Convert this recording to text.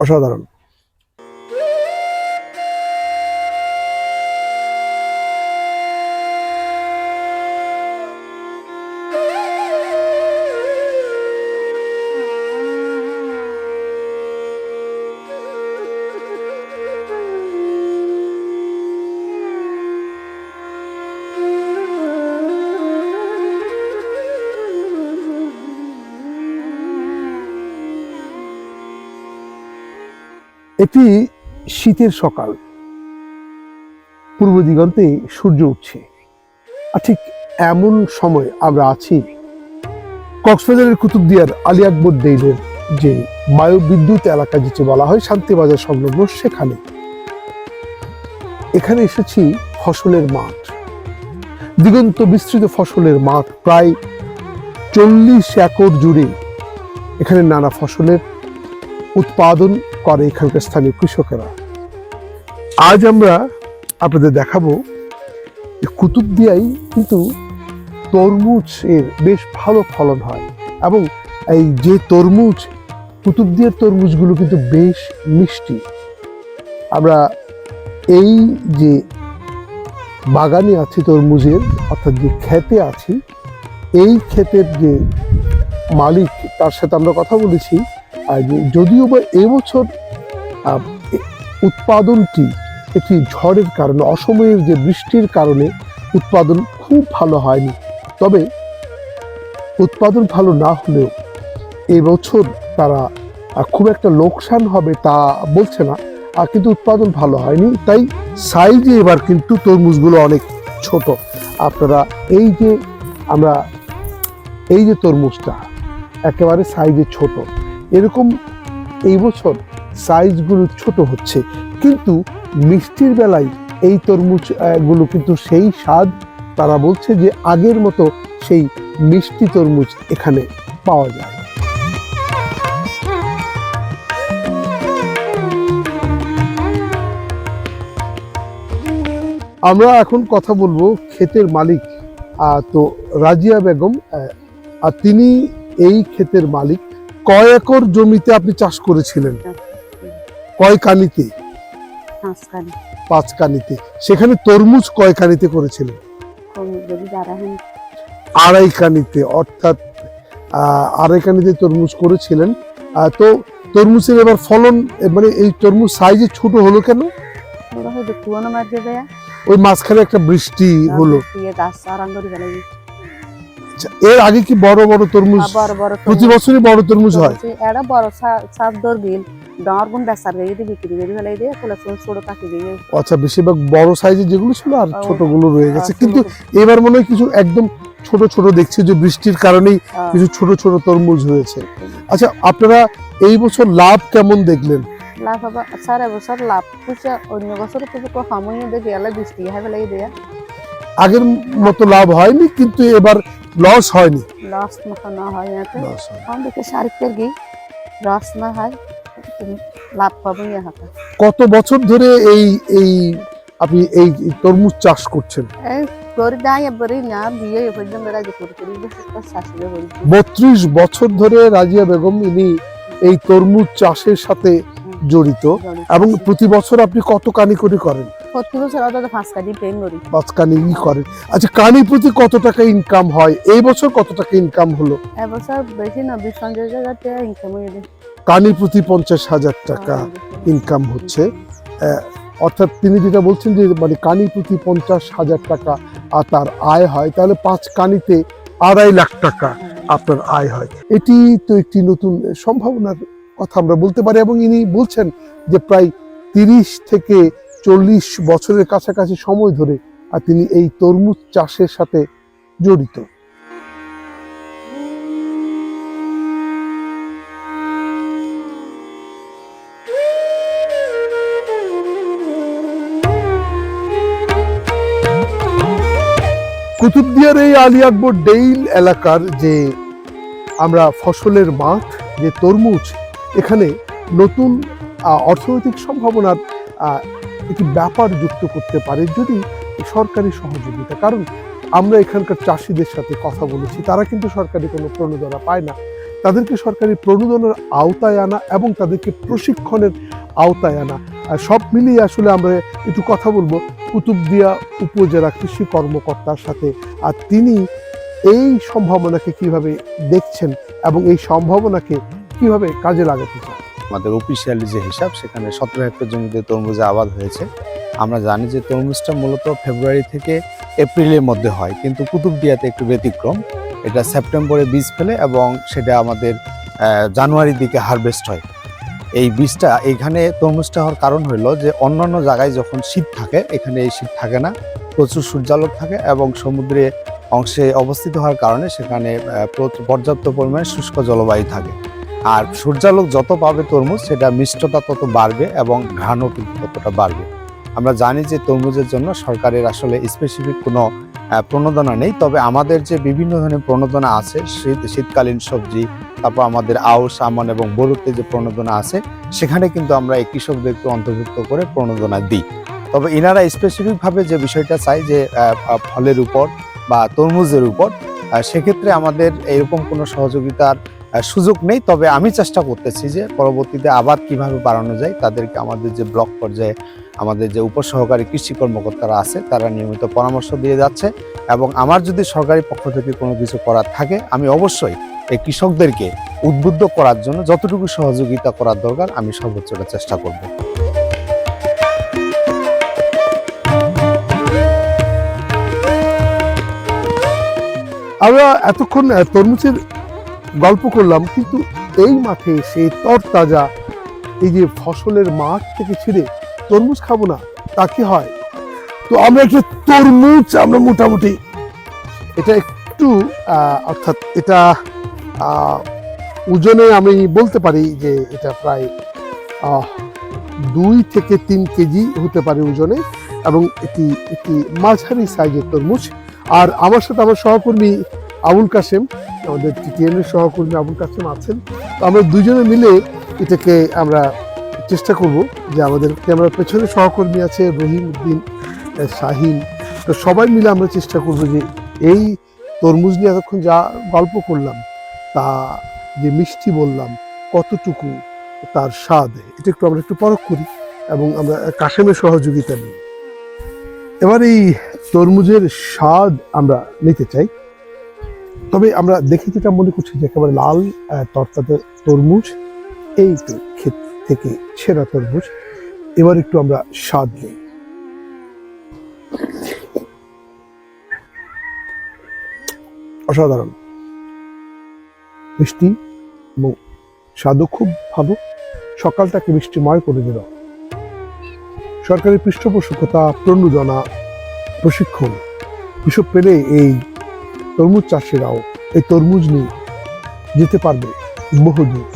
অসাধারণ। একটি শীতের সকাল। পূর্ব দিগন্তে সূর্য উঠছে। আর ঠিক এমন সময় আমরা আছি কক্সবাজারের কুতুবদিয়ার আলী আকবর ডেইলের যে বায়ুবিদ্যুৎ এলাকা যেটি বলা হয় শান্তিবাজার সংলগ্ন, সেখানে। এখানে এসেছি ফসলের মাঠ। দিগন্ত বিস্তৃত ফসলের মাঠ প্রায় চল্লিশ একর জুড়ে। এখানে নানা ফসলের উৎপাদন করে এখানকার স্থানীয় কৃষকেরা। আজ আমরা আপনাদের দেখাবো যে কুতুবদিয়ায় কিন্তু তরমুজের বেশ ভালো ফলন হয় এবং এই যে তরমুজ কুতুবদিয়ার তরমুজগুলো কিন্তু বেশ মিষ্টি। আমরা এই যে বাগানে আছি তরমুজের, অর্থাৎ যে খেতে আছি, এই ক্ষেতের যে মালিক, তার সাথে আমরা কথা বলেছি। যদিও বা এবছর উৎপাদনটি একটি ঝড়ের কারণে, অসময়ের যে বৃষ্টির কারণে উৎপাদন খুব ভালো হয়নি। তবে উৎপাদন ভালো না হলেও এবছর তারা খুব একটা লোকসান হবে তা বলছে না আর কিন্তু উৎপাদন ভালো হয়নি। তাই সাইজে এবার কিন্তু তরমুজগুলো অনেক ছোট। আপনারা এই যে আমরা, এই যে তরমুজটা, একেবারে সাইজে ছোট। এরকম এই বছর সাইজগুলো ছোট হচ্ছে। কিন্তু মিষ্টির বেলায় এই তরমুজ আহ, গুলো কিন্তু সেই স্বাদ তারা বলছে যে আগের মতো সেই মিষ্টি তরমুজ এখানে পাওয়া যায়। আমরা এখন কথা বলব ক্ষেতের মালিক তো রাজিয়া বেগম তিনি এই ক্ষেতের মালিক। কয় একর জমিতে আপনি চাষ করেছিলেন? কয় কানিতে? পাঁচ কানিতে। সেখানে তরমুজ কয় কানিতে করেছিলেন? আড়াই কানিতে অর্থাৎ আড়াই কানিতে তরমুজ করেছিলেন। তো তরমুজের এবার ফলন মানে এই তরমুজ সাইজে ছোট হলো কেন? ওই মাঝখানে একটা বৃষ্টি হলো। গাছ আচ্ছা, এর আগে কি বড় বড় তরমুজ? বড় বড় প্রতি বছরই বড় তরমুজ হয়? এটা বড় সাত দর বিল। ডাঙর গুণ বেচার গিয়ে দিয়ে বিক্রি করে ফেলাই দিয়ে কোলা ছোট কাটি দিয়ে আচ্ছা বেশিরভাগ বড় সাইজের যেগুলো ছিল আর ছোটগুলো রয়ে গেছে। কিন্তু এবার মনে হয় কিছু একদম ছোট ছোট দেখছি যে বৃষ্টির কারণেই কিছু ছোট ছোট তরমুজ হয়েছে। আচ্ছা আপনারা এই বছর লাভ কেমন দেখলেন? লাভ হবা সারা বছর লাভ। পুষা অন্য বছর তো সময় দেখে এলে বৃষ্টি হয় ফেলাই দেয়া। আগের মতো লাভ হয়নি কিন্তু এবার লস হয়নি। লস মতো না হয় এতে লস দেখে সারিকের গিয়ে রস না হয় তুমি লাভ পাবো ইয়ে হাতে কত বছর ধরে এই এই আপনি এই তরমুজ চাষ করছেন? এই করি দাই এবারে না বিয়ে পর্যন্ত রাজি করি করি শাশুড়ি বত্রিশ বছর ধরে রাজিয়া বেগম ইনি এই তরমুজ চাষের সাথে জড়িত এবং প্রতি বছর আপনি কত কানি করে করেন? প্রতি বছর অত পাঁচ কাটি পেন করি পাঁচ কানি ই করেন আচ্ছা কানি প্রতি কত টাকা ইনকাম হয়? এই বছর কত টাকা ইনকাম হলো? এবছর বেশি না বিশ পঞ্চাশ হাজার টাকা ইনকাম হয়ে কানি প্রতি পঞ্চাশ হাজার টাকা ইনকাম হচ্ছে। অর্থাৎ তিনি যেটা বলছেন যে মানে কানি প্রতি পঞ্চাশ হাজার টাকা আর তার আয় হয় তাহলে পাঁচ কানিতে আড়াই লাখ টাকা আপনার আয় হয়। এটি তো একটি নতুন সম্ভাবনার কথা আমরা বলতে পারি এবং ইনি বলছেন যে প্রায় তিরিশ থেকে চল্লিশ বছরের কাছাকাছি সময় ধরে আর তিনি এই তরমুজ চাষের সাথে জড়িত। কুতুবদিয়ার এই আলী আকবর ডেইল এলাকার যে আমরা ফসলের মাঠ, যে তরমুজ, এখানে নতুন অর্থনৈতিক সম্ভাবনার একটি ব্যাপার যুক্ত করতে পারে যদি সরকারি সহযোগিতা। কারণ আমরা এখানকার চাষিদের সাথে কথা বলেছি, তারা কিন্তু সরকারি কোনো প্রণোদনা পায় না। তাদেরকে সরকারি প্রণোদনের আওতায় আনা এবং তাদেরকে প্রশিক্ষণের আওতায় আনা। আর সব মিলিয়ে আসলে আমরা একটু কথা বলব কুতুবদিয়া উপজেলা কৃষি কর্মকর্তার সাথে। আর তিনি এই সম্ভাবনাকে কীভাবে দেখছেন এবং এই সম্ভাবনাকে কীভাবে কাজে লাগাতে চান? আমাদের অফিসিয়ালি যে হিসাব, সেখানে সতেরো হেক্টর জমিতে তরমুজে আবাদ হয়েছে, আমরা জানি যে তরমুজটা মূলত ফেব্রুয়ারি থেকে এপ্রিলের মধ্যে হয়, কিন্তু কুতুবদিয়াতে একটু ব্যতিক্রম। এটা সেপ্টেম্বরে বীজ ফেলে এবং সেটা আমাদের জানুয়ারির দিকে হারভেস্ট হয়। এই বীজটা এখানে তরমুজটা হওয়ার কারণ হলো যে অন্যান্য জায়গায় যখন শীত থাকে, এখানে এই শীত থাকে না, প্রচুর সূর্যালোক থাকে এবং সমুদ্রে অংশে অবস্থিত হওয়ার কারণে সেখানে পর্যাপ্ত পরিমাণে শুষ্ক জলবায়ু থাকে। আর সূর্যালোক যত পাবে তরমুজ, সেটা মিষ্টতা তত বাড়বে এবং ঘ্রাণও কিন্তু ততটা বাড়বে। আমরা জানি যে তরমুজের জন্য সরকারের আসলে স্পেসিফিক কোনো প্রণোদনা নেই। তবে আমাদের যে বিভিন্ন ধরনের প্রণোদনা আছে, শীত, শীতকালীন সবজি, তারপর আমাদের আউশ, আমন এবং বরুতে যে প্রণোদনা আছে, সেখানে কিন্তু আমরা এই কৃষকদেরকে অন্তর্ভুক্ত করে প্রণোদনা দিই। তবে এনারা স্পেসিফিকভাবে যে বিষয়টা চাই যে ফলের উপর বা তরমুজের উপর সেক্ষেত্রে আমাদের এরকম কোনো সহযোগিতার সুযোগ নেই, তবে আমি চেষ্টা করতেছি যে পরবর্তীতে আবার কীভাবে বাড়ানো যায়, তাদেরকে আমাদের যে ব্লক পর্যায়ে আমাদের যে উপসহকারী কৃষি কর্মকর্তারা আছে, তারা নিয়মিত পরামর্শ দিয়ে যাচ্ছে এবং আমার যদি সরকারি পক্ষ থেকে কোনো কিছু করার থাকে, আমি অবশ্যই এই কৃষকদেরকে উদ্বুদ্ধ করার জন্য যতটুকু সহযোগিতা করার দরকার, আমি সর্বোচ্চটা চেষ্টা করব। আমরা এতক্ষণ তরমুজের গল্প করলাম, কিন্তু এই মাঠে সেই তরতাজা এই যে ফসলের মাঠ থেকে ছিঁড়ে তরমুজ খাব না, তা কি হয়? তো আমরা একটু তরমুজ, আমরা মোটামুটি এটা একটু অর্থাৎ এটা ওজনে আমি বলতে পারি যে এটা প্রায় দুই থেকে তিন কেজি হতে পারে ওজনে এবং এটি একটি মাঝারি সাইজের তরমুজ। আর আমার সাথে আমার সহকর্মী আবুল কাসেম আমাদের টিটিএন এর সহকর্মী আবুল কাসেম আছেন। তো আমরা দুজনে মিলে এটাকে আমরা চেষ্টা করব যে আমাদের ক্যামেরার পেছনে সহকর্মী আছে রহিম উদ্দিন শাহিন। তো সবাই মিলে আমরা চেষ্টা করব যে এই তরমুজ নিয়ে এতক্ষণ যা গল্প করলাম, তা যে মিষ্টি বললাম, কতটুকু তার স্বাদ, এটা একটু আমরা একটু পরখ করি এবং আমরা কাশেমের সহযোগিতা নিই। এবার এই তরমুজের স্বাদ আমরা নিতে চাই। তবে আমরা দেখে যেটা মনে করছি যে একেবারে লাল আহ, তরতাজা তরমুজ এই ক্ষেত থেকে ছেঁড়া তরমুজ। এবার একটু আমরা স্বাদ নিই। অসাধারণ। মিষ্টি এবং স্বাদও খুব ভালো। সকালটাকে মিষ্টিময় করে দিল সরকারি পৃষ্ঠপোষকতা প্রণোদনা প্রশিক্ষণ এসব পেলে এই তরমুজ চাষিরাও এই তরমুজ নিয়ে যেতে পারবে বহুদূর